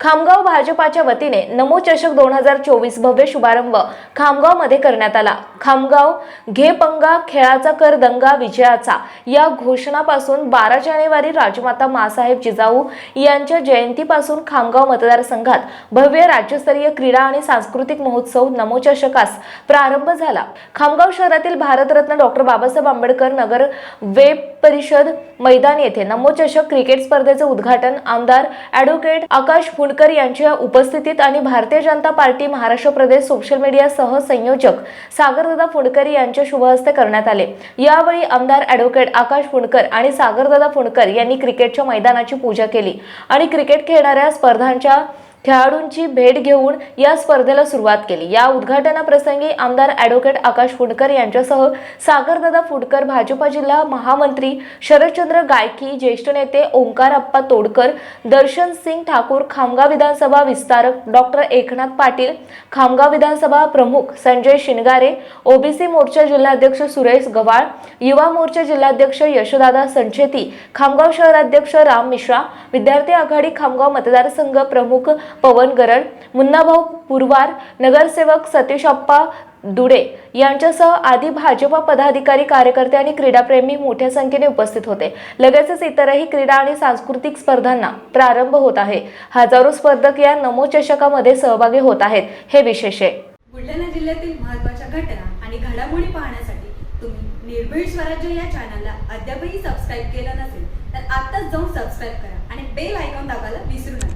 खामगाव भाजपाच्या वतीने नमो चषक दोन हजार चोवीस भव्य शुभारंभ खामगावमध्ये करण्यात आला. खामगाव घे पंगा खेळाचा कर दंगा विजयाचा या घोषणापासून बारा जानेवारी राजमाता मासाहेब जिजाऊ यांच्या जयंतीपासून खामगाव मतदारसंघात भव्य राज्यस्तरीय क्रीडा आणि सांस्कृतिक महोत्सव नमो चषकास प्रारंभ झाला. खामगाव शहरातील भारतरत्न डॉक्टर बाबासाहेब आंबेडकर नगर वेब परिषद मैदान येथे नमो चषक क्रिकेट स्पर्धेचे उद्घाटन आमदार ॲडव्होकेट आकाश फुंडकर यांच्या उपस्थितीत आणि भारतीय जनता पार्टी महाराष्ट्र प्रदेश सोशल मीडिया सह संयोजक सागरदादा फुंडकर यांच्या शुभहस्ते करण्यात आले. यावेळी आमदार ॲडव्होकेट आकाश फुंडकर आणि सागरदादा फुंडकर यांनी क्रिकेटच्या मैदानाची पूजा केली आणि क्रिकेट खेळणाऱ्या स्पर्धांच्या खेळाडूंची भेट घेऊन या स्पर्धेला सुरुवात केली. या उद्घाटनाप्रसंगी आमदार ॲडव्होकेट आकाश फुंडकर यांच्यासह सागरदादा फुंडकर भाजपा जिल्हा महामंत्री शरदचंद्र गायकी ज्येष्ठ नेते ओंकार अप्पा तोडकर दर्शन सिंग ठाकूर खामगाव विधानसभा विस्तारक डॉक्टर एकनाथ पाटील खामगाव विधानसभा प्रमुख संजय शिनगारे ओबीसी मोर्चा जिल्हाध्यक्ष सुरेश गव्हाळ युवा मोर्चा जिल्हाध्यक्ष यशोदादा संचेती खामगाव शहराध्यक्ष राम मिश्रा विद्यार्थी आघाडी खामगाव मतदारसंघ प्रमुख पवन गरड मुन्नाभाऊ पुरवार नगरसेवक सतीशप्पा दुडे यांच्यासह आदी भाजपा पदाधिकारी कार्यकर्ते आणि क्रीडाप्रेमी मोठ्या संख्येने उपस्थित होते. लगेचच इतरही क्रीडा आणि सांस्कृतिक स्पर्धांना प्रारंभ होत आहे. हजारो स्पर्धक या नमो चषकामध्ये सहभागी होत आहेत. हे विशेष आहे. बुलढाणा जिल्ह्यातील महत्त्वाच्या घटना आणि घडामोडी पाहण्यासाठी तुम्ही निर्भीड स्वराज्य या चॅनलला अद्यापही सबस्क्राईब केलं नसेल तर आत्ताच जाऊन सबस्क्राईब करा आणि बेल आयकॉन दाबायला विसरू नका.